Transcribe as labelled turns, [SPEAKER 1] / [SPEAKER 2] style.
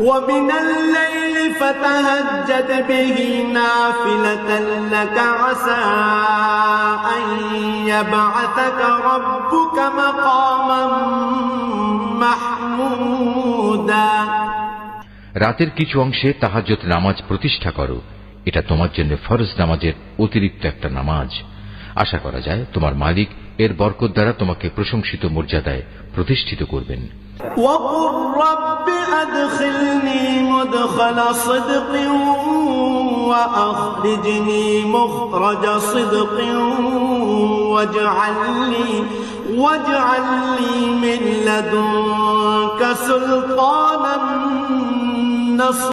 [SPEAKER 1] ومن الليل فتهجد به نافلة لك عسى أن يبعثك ربك مقاما محمودا
[SPEAKER 2] রাতের কিছু অংশে তাহাজ্জত নামাজ প্রতিষ্ঠা করো এটা তোমার জন্য ফরজ নামাজের অতিরিক্ত একটা নামাজ আশা করা যায় তোমার মালিক এর বরকত দ্বারা তোমাকে প্রশংসিত মর্যাদায় প্রতিষ্ঠিত করবেন
[SPEAKER 1] وقل رب أدخلني مدخل صدق وأخرجني مخرج صدق واجعل لي واجعل لي من لدنك سلطانا نصرا